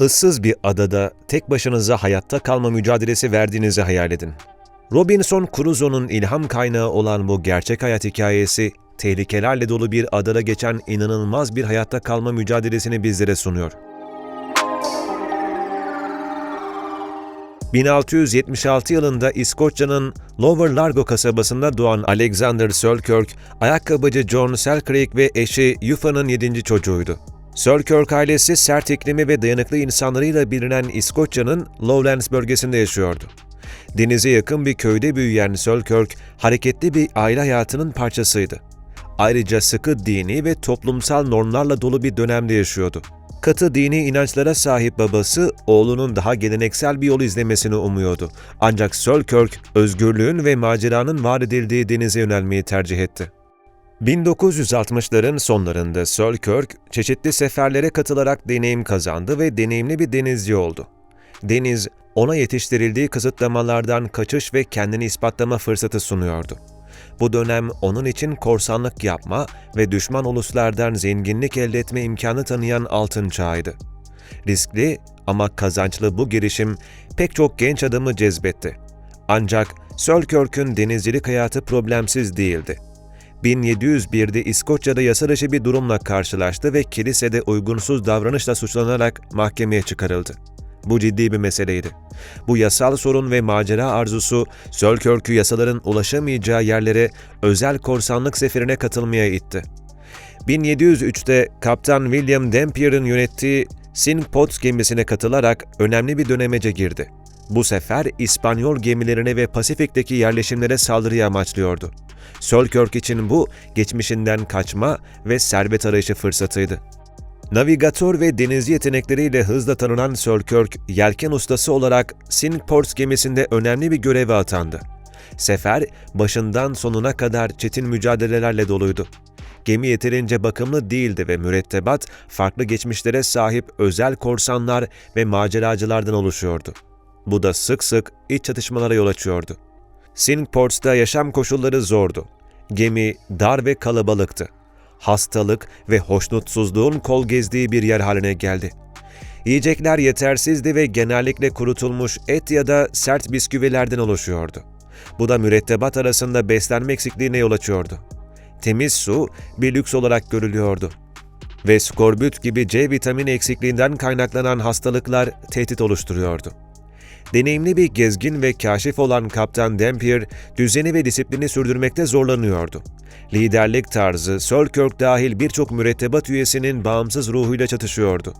ıssız bir adada tek başınıza hayatta kalma mücadelesi verdiğinizi hayal edin. Robinson Crusoe'nun ilham kaynağı olan bu gerçek hayat hikayesi, tehlikelerle dolu bir adada geçen inanılmaz bir hayatta kalma mücadelesini bizlere sunuyor. 1676 yılında İskoçya'nın Lower Largo kasabasında doğan Alexander Selkirk, ayakkabıcı John Selkirk ve eşi Yufa'nın yedinci çocuğuydu. Selkirk ailesi sert iklimi ve dayanıklı insanlarıyla bilinen İskoçya'nın Lowlands bölgesinde yaşıyordu. Denize yakın bir köyde büyüyen Selkirk, hareketli bir aile hayatının parçasıydı. Ayrıca sıkı dini ve toplumsal normlarla dolu bir dönemde yaşıyordu. Katı dini inançlara sahip babası, oğlunun daha geleneksel bir yol izlemesini umuyordu. Ancak Selkirk, özgürlüğün ve maceranın vaat edildiği denize yönelmeyi tercih etti. 1960'ların sonlarında Selkirk, çeşitli seferlere katılarak deneyim kazandı ve deneyimli bir denizci oldu. Deniz, ona yetiştirildiği kısıtlamalardan kaçış ve kendini ispatlama fırsatı sunuyordu. Bu dönem onun için korsanlık yapma ve düşman uluslardan zenginlik elde etme imkanı tanıyan altın çağıydı. Riskli ama kazançlı bu girişim pek çok genç adamı cezbetti. Ancak Selkirk'ün denizcilik hayatı problemsiz değildi. 1701'de İskoçya'da yasa dışı bir durumla karşılaştı ve kilisede uygunsuz davranışla suçlanarak mahkemeye çıkarıldı. Bu ciddi bir meseleydi. Bu yasal sorun ve macera arzusu Selkirk'ü yasaların ulaşamayacağı yerlere özel korsanlık seferine katılmaya itti. 1703'te Kaptan William Dampier'ın yönettiği Cinque Ports gemisine katılarak önemli bir dönemece girdi. Bu sefer İspanyol gemilerine ve Pasifik'teki yerleşimlere saldırıyı amaçlıyordu. Selkirk için bu geçmişinden kaçma ve servet arayışı fırsatıydı. Navigatör ve denizci yetenekleriyle hızla tanınan Selkirk, yelken ustası olarak Cinque Ports gemisinde önemli bir göreve atandı. Sefer, başından sonuna kadar çetin mücadelelerle doluydu. Gemi yeterince bakımlı değildi ve mürettebat, farklı geçmişlere sahip özel korsanlar ve maceracılardan oluşuyordu. Bu da sık sık iç çatışmalara yol açıyordu. Cinque Ports'ta yaşam koşulları zordu. Gemi dar ve kalabalıktı hastalık ve hoşnutsuzluğun kol gezdiği bir yer haline geldi. Yiyecekler yetersizdi ve genellikle kurutulmuş et ya da sert bisküvilerden oluşuyordu. Bu da mürettebat arasında beslenme eksikliğine yol açıyordu. Temiz su bir lüks olarak görülüyordu. Ve skorbut gibi C vitamini eksikliğinden kaynaklanan hastalıklar tehdit oluşturuyordu. Deneyimli bir gezgin ve kaşif olan Kaptan Dampier, düzeni ve disiplini sürdürmekte zorlanıyordu. Liderlik tarzı, Selkirk dahil birçok mürettebat üyesinin bağımsız ruhuyla çatışıyordu.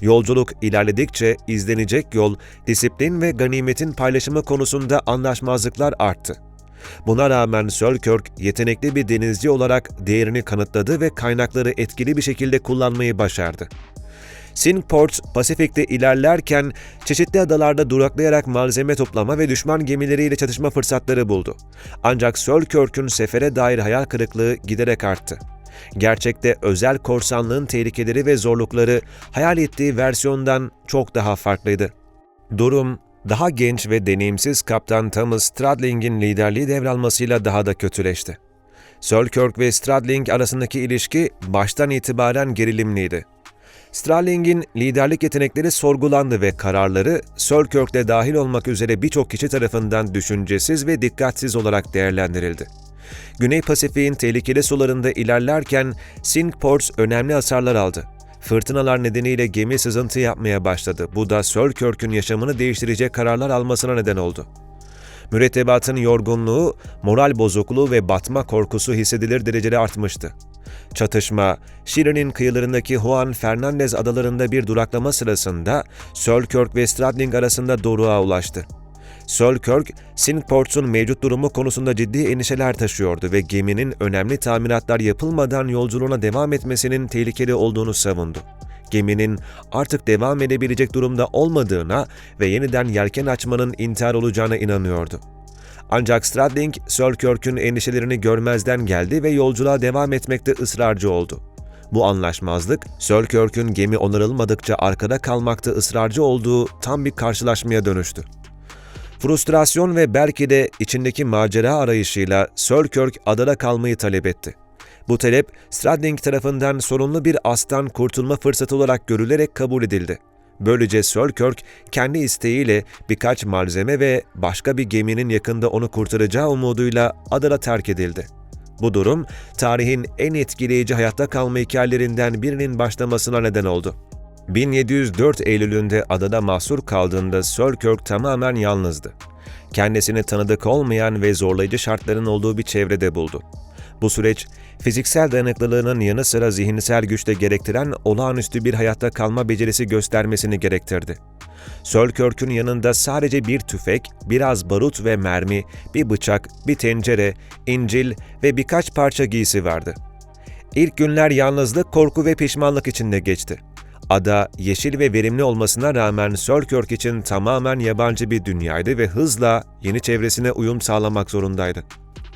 Yolculuk ilerledikçe izlenecek yol, disiplin ve ganimetin paylaşımı konusunda anlaşmazlıklar arttı. Buna rağmen Selkirk yetenekli bir denizci olarak değerini kanıtladı ve kaynakları etkili bir şekilde kullanmayı başardı. Cinque Ports, Pasifik'te ilerlerken çeşitli adalarda duraklayarak malzeme toplama ve düşman gemileriyle çatışma fırsatları buldu. Ancak Selkirk'ün sefere dair hayal kırıklığı giderek arttı. Gerçekte özel korsanlığın tehlikeleri ve zorlukları hayal ettiği versiyondan çok daha farklıydı. Durum, daha genç ve deneyimsiz kaptan Thomas Stradling'in liderliği devralmasıyla daha da kötüleşti. Selkirk ve Stradling arasındaki ilişki baştan itibaren gerilimliydi. Starling'in liderlik yetenekleri sorgulandı ve kararları Selkirk'le dahil olmak üzere birçok kişi tarafından düşüncesiz ve dikkatsiz olarak değerlendirildi. Güney Pasifik'in tehlikeli sularında ilerlerken Cinque Ports önemli hasarlar aldı. Fırtınalar nedeniyle gemi sızıntı yapmaya başladı. Bu da Selkirk'ün yaşamını değiştirecek kararlar almasına neden oldu. Mürettebatın yorgunluğu, moral bozukluğu ve batma korkusu hissedilir derecede artmıştı. Çatışma, Şili'nin kıyılarındaki Juan Fernandez adalarında bir duraklama sırasında Selkirk ve Stradling arasında doruğa ulaştı. Selkirk, Cinque Ports'un mevcut durumu konusunda ciddi endişeler taşıyordu ve geminin önemli tamiratlar yapılmadan yolculuğuna devam etmesinin tehlikeli olduğunu savundu. Geminin artık devam edebilecek durumda olmadığına ve yeniden yelken açmanın intihar olacağına inanıyordu. Ancak Stradling, Selkirk'ün endişelerini görmezden geldi ve yolculuğa devam etmekte ısrarcı oldu. Bu anlaşmazlık, Selkirk'ün gemi onarılmadıkça arkada kalmakta ısrarcı olduğu tam bir karşılaşmaya dönüştü. Frustrasyon ve belki de içindeki macera arayışıyla Selkirk adada kalmayı talep etti. Bu talep Stradling tarafından sorunlu bir astan kurtulma fırsatı olarak görülerek kabul edildi. Böylece Selkirk kendi isteğiyle birkaç malzeme ve başka bir geminin yakında onu kurtaracağı umuduyla adada terk edildi. Bu durum tarihin en etkileyici hayatta kalma hikayelerinden birinin başlamasına neden oldu. 1704 Eylül'ünde adada mahsur kaldığında Selkirk tamamen yalnızdı. Kendisini tanıdık olmayan ve zorlayıcı şartların olduğu bir çevrede buldu. Bu süreç, fiziksel dayanıklılığının yanı sıra zihinsel güçte gerektiren olağanüstü bir hayatta kalma becerisi göstermesini gerektirdi. Selkirk'ün yanında sadece bir tüfek, biraz barut ve mermi, bir bıçak, bir tencere, incil ve birkaç parça giysi vardı. İlk günler yalnızlık, korku ve pişmanlık içinde geçti. Ada, yeşil ve verimli olmasına rağmen Selkirk için tamamen yabancı bir dünyaydı ve hızla yeni çevresine uyum sağlamak zorundaydı.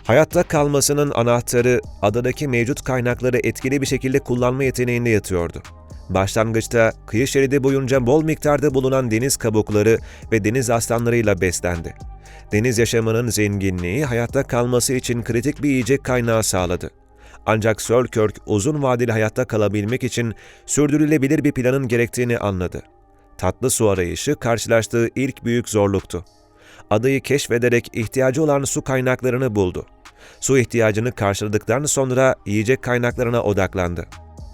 Hayatta kalmasının anahtarı adadaki mevcut kaynakları etkili bir şekilde kullanma yeteneğinde yatıyordu. Başlangıçta kıyı şeridi boyunca bol miktarda bulunan deniz kabukları ve deniz aslanlarıyla beslendi. Deniz yaşamının zenginliği hayatta kalması için kritik bir yiyecek kaynağı sağladı. Ancak Selkirk uzun vadeli hayatta kalabilmek için sürdürülebilir bir planın gerektiğini anladı. Tatlı su arayışı karşılaştığı ilk büyük zorluktu. Adayı keşfederek ihtiyacı olan su kaynaklarını buldu. Su ihtiyacını karşıladıktan sonra yiyecek kaynaklarına odaklandı.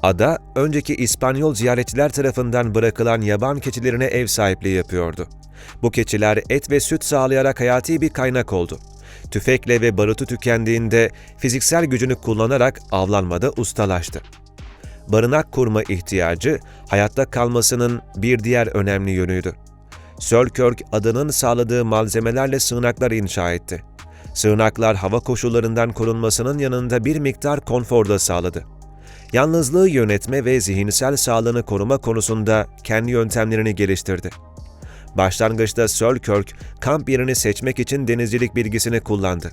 Ada, önceki İspanyol ziyaretçiler tarafından bırakılan yaban keçilerine ev sahipliği yapıyordu. Bu keçiler et ve süt sağlayarak hayati bir kaynak oldu. Tüfekle ve barutu tükendiğinde fiziksel gücünü kullanarak avlanmada ustalaştı. Barınak kurma ihtiyacı hayatta kalmasının bir diğer önemli yönüydü. Selkirk adanın sağladığı malzemelerle sığınaklar inşa etti. Sığınaklar hava koşullarından korunmasının yanında bir miktar konfor da sağladı. Yalnızlığı yönetme ve zihinsel sağlığını koruma konusunda kendi yöntemlerini geliştirdi. Başlangıçta Selkirk, kamp yerini seçmek için denizcilik bilgisini kullandı.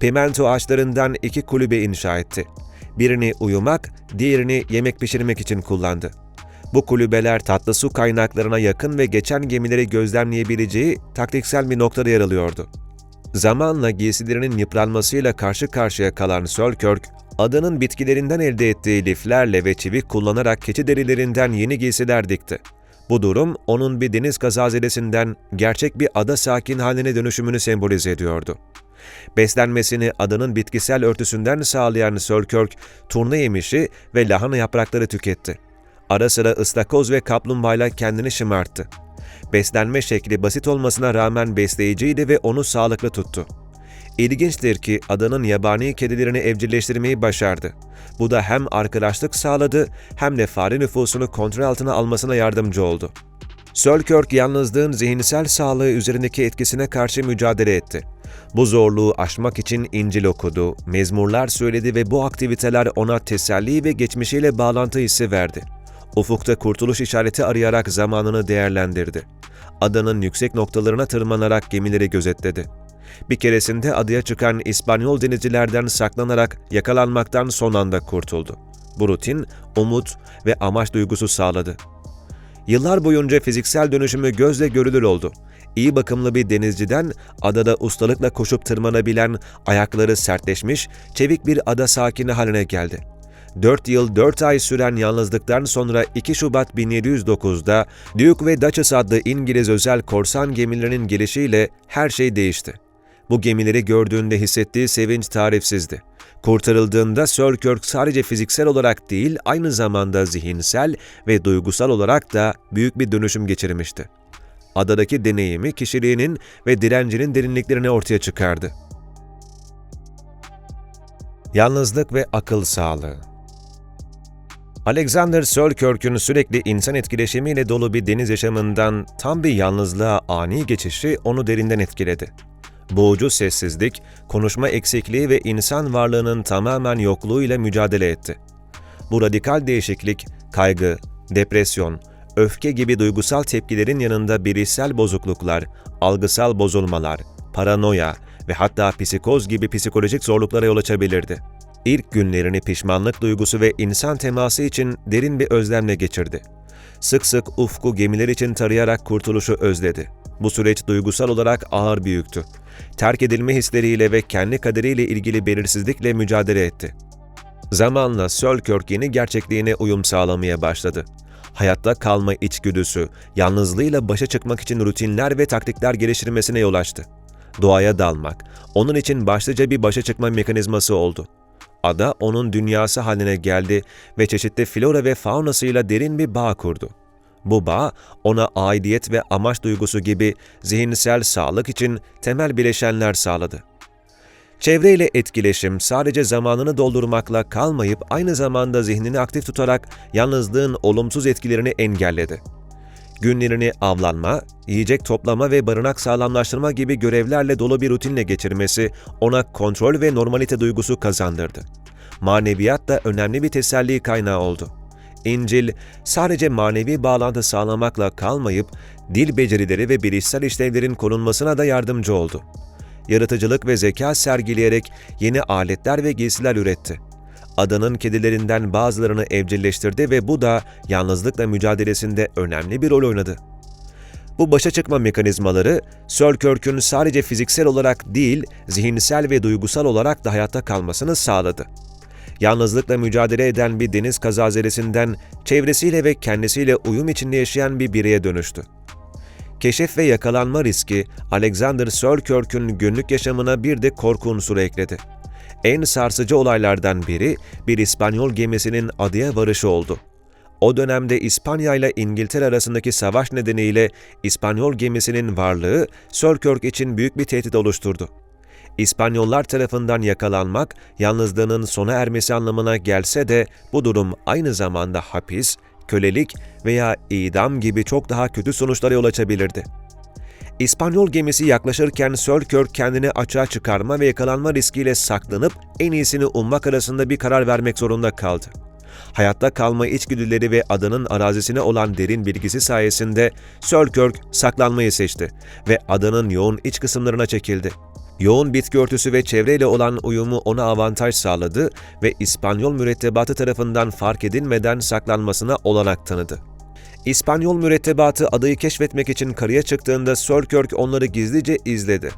Pimento ağaçlarından iki kulübe inşa etti. Birini uyumak, diğerini yemek pişirmek için kullandı. Bu kulübeler tatlı su kaynaklarına yakın ve geçen gemileri gözlemleyebileceği taktiksel bir noktada yer alıyordu. Zamanla giysilerinin yıpranmasıyla karşı karşıya kalan Selkirk, adanın bitkilerinden elde ettiği liflerle ve çivik kullanarak keçi derilerinden yeni giysiler dikti. Bu durum onun bir deniz kazazelesinden gerçek bir ada sakin haline dönüşümünü sembolize ediyordu. Beslenmesini adanın bitkisel örtüsünden sağlayan Selkirk, turna yemişi ve lahana yaprakları tüketti. Ara sıra ıstakoz ve kaplumbağayla kendini şımarttı. Beslenme şekli basit olmasına rağmen besleyiciydi ve onu sağlıklı tuttu. İlginçtir ki adanın yabani kedilerini evcilleştirmeyi başardı. Bu da hem arkadaşlık sağladı hem de fare nüfusunu kontrol altına almasına yardımcı oldu. Selkirk yalnızlığın zihinsel sağlığı üzerindeki etkisine karşı mücadele etti. Bu zorluğu aşmak için İncil okudu, mezmurlar söyledi ve bu aktiviteler ona teselli ve geçmişiyle bağlantı hissi verdi. Ufukta kurtuluş işareti arayarak zamanını değerlendirdi. Adanın yüksek noktalarına tırmanarak gemileri gözetledi. Bir keresinde adaya çıkan İspanyol denizcilerden saklanarak yakalanmaktan son anda kurtuldu. Bu rutin, umut ve amaç duygusu sağladı. Yıllar boyunca fiziksel dönüşümü gözle görülür oldu. İyi bakımlı bir denizciden adada ustalıkla koşup tırmanabilen, ayakları sertleşmiş, çevik bir ada sakini haline geldi. 4 yıl 4 ay süren yalnızlıktan sonra 2 Şubat 1709'da Duke ve Duchess adlı İngiliz özel korsan gemilerinin gelişiyle her şey değişti. Bu gemileri gördüğünde hissettiği sevinç tarifsizdi. Kurtarıldığında Selkirk sadece fiziksel olarak değil, aynı zamanda zihinsel ve duygusal olarak da büyük bir dönüşüm geçirmişti. Adadaki deneyimi kişiliğinin ve direncinin derinliklerini ortaya çıkardı. Yalnızlık ve akıl sağlığı Alexander Selkirk'ün sürekli insan etkileşimiyle dolu bir deniz yaşamından tam bir yalnızlığa ani geçişi onu derinden etkiledi. Boğucu sessizlik, konuşma eksikliği ve insan varlığının tamamen yokluğuyla mücadele etti. Bu radikal değişiklik, kaygı, depresyon, öfke gibi duygusal tepkilerin yanında bilişsel bozukluklar, algısal bozulmalar, paranoya ve hatta psikoz gibi psikolojik zorluklara yol açabilirdi. İlk günlerini pişmanlık duygusu ve insan teması için derin bir özlemle geçirdi. Sık sık ufku gemiler için tarayarak kurtuluşu özledi. Bu süreç duygusal olarak ağır büyüktü. Terk edilme hisleriyle ve kendi kaderiyle ilgili belirsizlikle mücadele etti. Zamanla Selkirk yeni gerçekliğine uyum sağlamaya başladı. hayatta kalma içgüdüsü, yalnızlığıyla başa çıkmak için rutinler ve taktikler geliştirmesine yol açtı. Doğaya dalmak, onun için başlıca bir başa çıkma mekanizması oldu. Ada onun dünyası haline geldi ve çeşitli flora ve faunasıyla derin bir bağ kurdu. Bu bağ, ona aidiyet ve amaç duygusu gibi zihinsel sağlık için temel bileşenler sağladı. Çevreyle etkileşim sadece zamanını doldurmakla kalmayıp aynı zamanda zihnini aktif tutarak yalnızlığın olumsuz etkilerini engelledi. Günlerini avlanma, yiyecek toplama ve barınak sağlamlaştırma gibi görevlerle dolu bir rutinle geçirmesi ona kontrol ve normalite duygusu kazandırdı. Maneviyat da önemli bir teselli kaynağı oldu. İncil sadece manevi bağlantı sağlamakla kalmayıp dil becerileri ve bilişsel işlevlerin korunmasına da yardımcı oldu. Yaratıcılık ve zeka sergileyerek yeni aletler ve giysiler üretti. Adanın kedilerinden bazılarını evcilleştirdi ve bu da yalnızlıkla mücadelesinde önemli bir rol oynadı. Bu başa çıkma mekanizmaları, Selkirk'ün sadece fiziksel olarak değil, zihinsel ve duygusal olarak da hayatta kalmasını sağladı yalnızlıkla mücadele eden bir deniz kazazelesinden çevresiyle ve kendisiyle uyum içinde yaşayan bir bireye dönüştü. Keşif ve yakalanma riski Alexander Selkirk'ün günlük yaşamına bir de korku unsuru ekledi. En sarsıcı olaylardan biri bir İspanyol gemisinin adaya varışı oldu. O dönemde İspanya ile İngiltere arasındaki savaş nedeniyle İspanyol gemisinin varlığı Selkirk için büyük bir tehdit oluşturdu. İspanyollar tarafından yakalanmak yalnızlığının sona ermesi anlamına gelse de bu durum aynı zamanda hapis, kölelik veya idam gibi çok daha kötü sonuçlara yol açabilirdi. İspanyol gemisi yaklaşırken Selkirk kendini açığa çıkarma ve yakalanma riskiyle saklanıp en iyisini ummak arasında bir karar vermek zorunda kaldı. Hayatta kalma içgüdüleri ve adanın arazisine olan derin bilgisi sayesinde Selkirk saklanmayı seçti ve adanın yoğun iç kısımlarına çekildi. Yoğun bitki örtüsü ve çevreyle olan uyumu ona avantaj sağladı ve İspanyol mürettebatı tarafından fark edilmeden saklanmasına olanak tanıdı. İspanyol mürettebatı adayı keşfetmek için karaya çıktığında Selkirk onları gizlice izledi.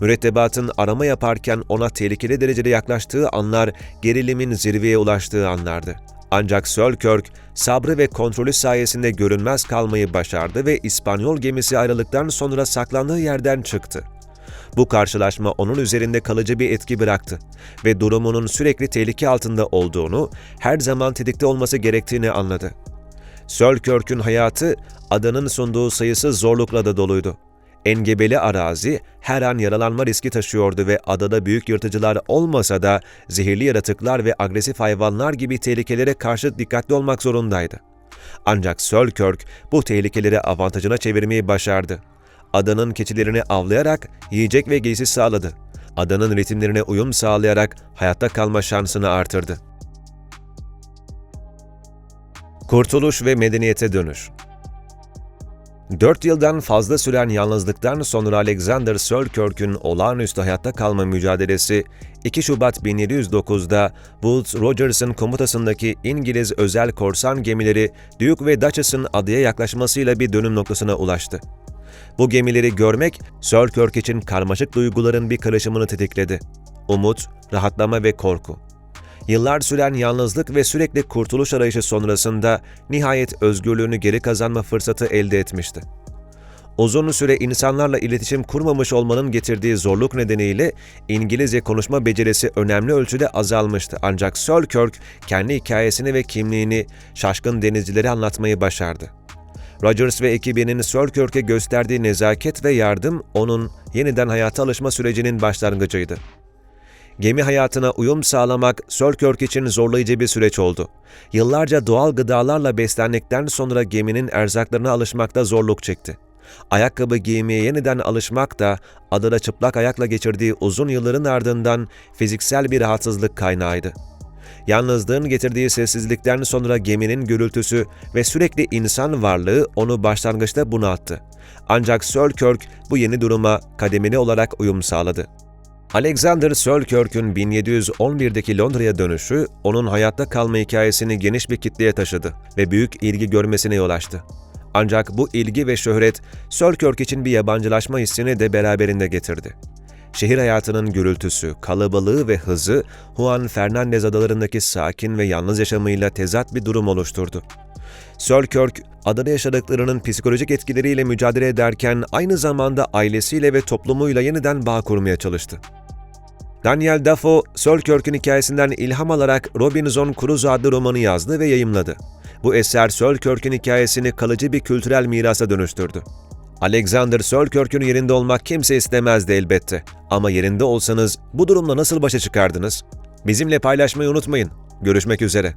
Mürettebatın arama yaparken ona tehlikeli derecede yaklaştığı anlar gerilimin zirveye ulaştığı anlardı. Ancak Selkirk sabrı ve kontrolü sayesinde görünmez kalmayı başardı ve İspanyol gemisi ayrılıktan sonra saklandığı yerden çıktı. Bu karşılaşma onun üzerinde kalıcı bir etki bıraktı ve durumunun sürekli tehlike altında olduğunu, her zaman tetikte olması gerektiğini anladı. Selkirk'ün hayatı adanın sunduğu sayısız zorlukla da doluydu. Engebeli arazi her an yaralanma riski taşıyordu ve adada büyük yırtıcılar olmasa da zehirli yaratıklar ve agresif hayvanlar gibi tehlikelere karşı dikkatli olmak zorundaydı. Ancak Selkirk bu tehlikeleri avantajına çevirmeyi başardı adanın keçilerini avlayarak yiyecek ve giysi sağladı. Adanın ritimlerine uyum sağlayarak hayatta kalma şansını artırdı. Kurtuluş ve medeniyete dönüş Dört yıldan fazla süren yalnızlıktan sonra Alexander Selkirk'ün olağanüstü hayatta kalma mücadelesi 2 Şubat 1709'da Woodes Rogers'ın komutasındaki İngiliz özel korsan gemileri Duke ve Duchess'ın adaya yaklaşmasıyla bir dönüm noktasına ulaştı. Bu gemileri görmek Selkirk için karmaşık duyguların bir karışımını tetikledi. Umut, rahatlama ve korku. Yıllar süren yalnızlık ve sürekli kurtuluş arayışı sonrasında nihayet özgürlüğünü geri kazanma fırsatı elde etmişti. Uzun süre insanlarla iletişim kurmamış olmanın getirdiği zorluk nedeniyle İngilizce konuşma becerisi önemli ölçüde azalmıştı. Ancak Selkirk kendi hikayesini ve kimliğini şaşkın denizcilere anlatmayı başardı. Rogers ve ekibinin Selkirk'e gösterdiği nezaket ve yardım onun yeniden hayata alışma sürecinin başlangıcıydı. Gemi hayatına uyum sağlamak Selkirk için zorlayıcı bir süreç oldu. Yıllarca doğal gıdalarla beslendikten sonra geminin erzaklarına alışmakta zorluk çekti. Ayakkabı giymeye yeniden alışmak da adada çıplak ayakla geçirdiği uzun yılların ardından fiziksel bir rahatsızlık kaynağıydı. Yalnızlığın getirdiği sessizlikten sonra geminin gürültüsü ve sürekli insan varlığı onu başlangıçta bunalttı. Ancak Selkirk bu yeni duruma kademeli olarak uyum sağladı. Alexander Selkirk'ün 1711'deki Londra'ya dönüşü, onun hayatta kalma hikayesini geniş bir kitleye taşıdı ve büyük ilgi görmesine yol açtı. Ancak bu ilgi ve şöhret, Selkirk için bir yabancılaşma hissini de beraberinde getirdi. Şehir hayatının gürültüsü, kalabalığı ve hızı Juan Fernandez adalarındaki sakin ve yalnız yaşamıyla tezat bir durum oluşturdu. Selkirk, adada yaşadıklarının psikolojik etkileriyle mücadele ederken aynı zamanda ailesiyle ve toplumuyla yeniden bağ kurmaya çalıştı. Daniel Defoe, Selkirk'ün hikayesinden ilham alarak Robinson Crusoe adlı romanı yazdı ve yayımladı. Bu eser Selkirk'ün hikayesini kalıcı bir kültürel mirasa dönüştürdü. Alexander Selkirk'ün yerinde olmak kimse istemezdi elbette. Ama yerinde olsanız bu durumla nasıl başa çıkardınız? Bizimle paylaşmayı unutmayın. Görüşmek üzere.